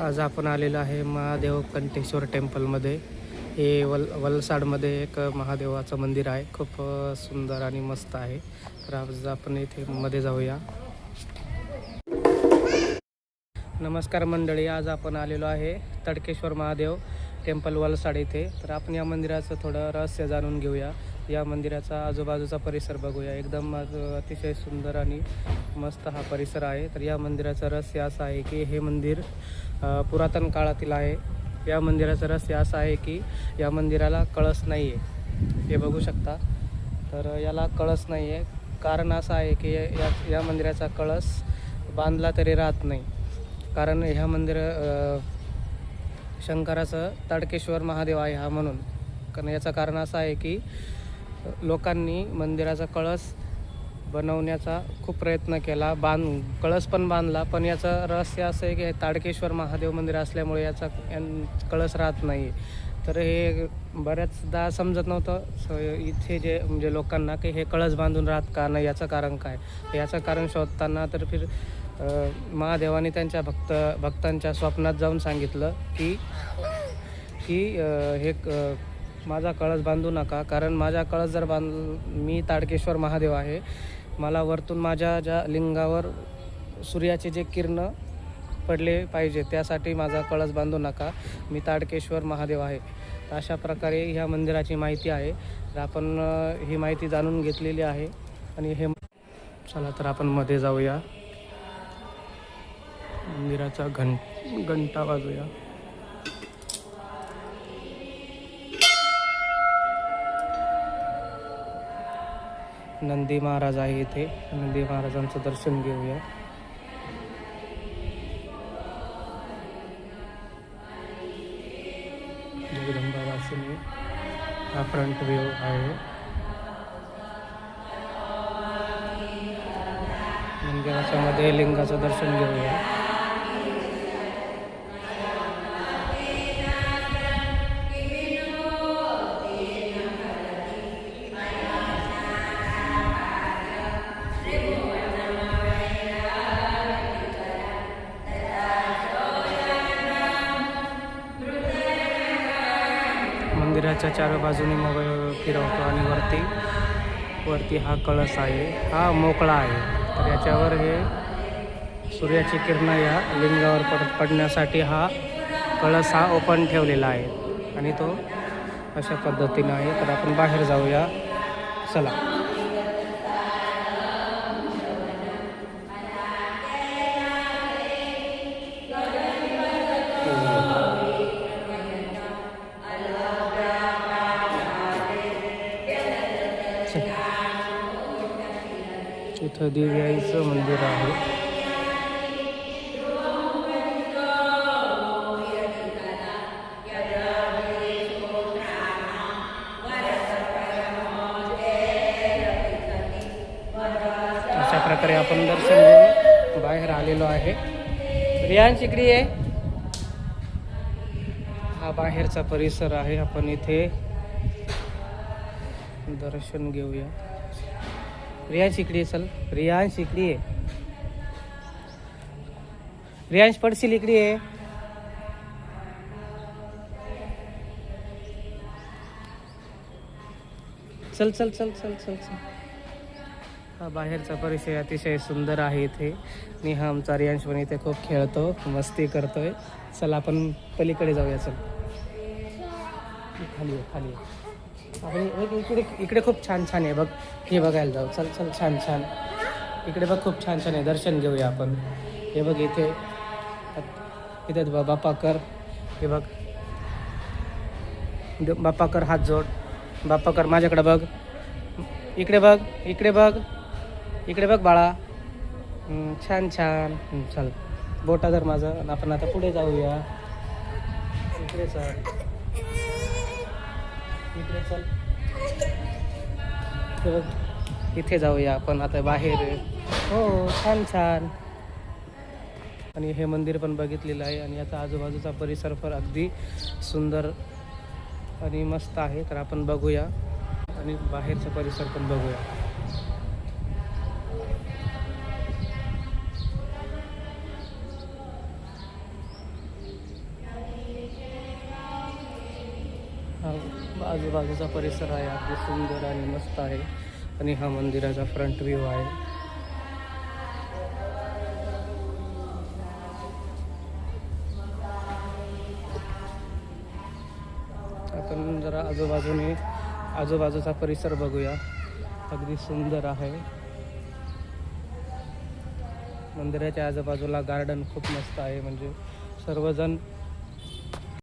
आज आपण आलेलो आहे महादेव कंठेश्वर टेम्पलमध्ये. हे वल वलसाडमध्ये एक महादेवाचं मंदिर आहे. खूप सुंदर आणि मस्त आहे. तर आज आपण इथे मध्ये जाऊया. नमस्कार मंडळी आज आपण आलेलो आहे तडकेश्वर महादेव टेम्पल वलसाड इथे. तर आपण या मंदिराचं थोडं रहस्य जाणून घेऊया. या मंदिराचा आजूबाजूचा परिसर बघूया. एकदम अतिशय सुंदर आणि मस्त हा परिसर आहे. तर या मंदिराचं रहस्य असं आहे की हे मंदिर पुरातन काळातील आहे. या मंदिराचं रहस्य असं आहे की या मंदिराला कळस नाही आहे हे बघू शकता. तर याला कळस नाही आहे कारण असं आहे की या या मंदिराचा कळस बांधला तरी राहत नाही. कारण ह्या मंदिर शंकराचं ताडकेश्वर महादेव आहे हा म्हणून. कारण याचं कारण असं आहे की लोकांनी मंदिराचा कळस बनवण्याचा खूप प्रयत्न केला. बांध कळस पण बांधला पण याचं रहस्य असं आहे की ताडकेश्वर महादेव मंदिर असल्यामुळे याचा यां- कळस राहत नाही. तर हे बऱ्याचदा समजत नव्हतं. स- इथे जे म्हणजे लोकांना की हे कळस बांधून राहत का नाही याचं कारण काय? याचं कारण शोधताना तर फिर महादेवाने त्यांच्या भक्त भक्तांच्या स्वप्नात जाऊन सांगितलं की की हे क- माझा कळस बांधू नका कारण माझा कळस जर बांध मी ताडकेश्वर महादेव आहे मला वरतून माझ्या ज्या लिंगावर सूर्याचे जे किरण पडले पाहिजे त्यासाठी माझा कळस बांधू नका. मी ताडकेश्वर महादेव आहे. तर अशा प्रकारे ह्या मंदिराची माहिती आहे. तर आपण ही माहिती जाणून घेतलेली आहे. आणि हे चला तर आपण मध्ये जाऊया. मंदिराचा घं घंटा वाजूया. नंदी महाराज आहे इथे. नंदी महाराजांचं दर्शन घेऊया. जगदंबा वासिनी हा फ्रंट व्ह्यू आहे. मंदिराच्या मध्ये लिंगाचं दर्शन घेऊया. मंदिराच्या चार बाजूनी मग फिरवतो आणि वरती वरती हा कळस आहे. हा मोकळा आहे. तर याच्यावर हे सूर्याची किरणं या लिंगावर पड पडण्यासाठी हा कळस हा ओपन ठेवलेला आहे. आणि तो अशा पद्धतीनं आहे. तर आपण बाहेर जाऊया. चला. आहे इथं देवीआईचं मंदिर आहे. अशा प्रकारे आपण दर्शन घेऊन बाहेर आलेलो आहे. रियांश इकडे आहे हा बाहेरचा परिसर आहे. आपण इथे दर्शन घेऊया. रियांश इकडे चल. रियांश इकडे ये. रियांश पडशील इकडे ये. चल चल चल चल चल चल. हा बाहेरचा परिसर अतिशय सुंदर आहे इथे. आणि हा आमचा रियांश पण इथे खूप खेळतो मस्ती करतोय. चल आपण पलीकडे जाऊया चल. खाली खाली आपण इकडे- इकडे खूप छान छान आहे बघ. हे बघायला जाऊ. चल चल छान छान. इकडे बघ खूप छान छान आहे. दर्शन घेऊया आपण. हे बघ इथे. इथे बाप्पा कर हे बघ. द- बाप्पा कर हात जोड. बाप्पा कर माझ्याकडे बघ. इकडे बघ इकडे बघ. इकडे बघ बाळा. छान छान. चल. बोटा धर माझं. आपण आता पुढे जाऊया. इकडे चल इकडे चल. इथे इथे जाऊया आपण आता बाहेर हो छान छान. आणि हे मंदिर पण बघितलेलं आहे आणि याचा आजूबाजूचा परिसर पण अगदी सुंदर आणि मस्त आहे तर आपण बघूया. आणि बाहेरचा परिसर पण बघूया. हा आजूबाजूचा परिसर आहे अगदी सुंदर आणि मस्त आहे. आणि हा मंदिराचा फ्रंट व्ह्यू आहे. आपण जरा आजूबाजूने आजूबाजूचा परिसर बघूया. अगदी सुंदर आहे. मंदिराच्या आजूबाजूला गार्डन खूप मस्त आहे. म्हणजे सर्वजण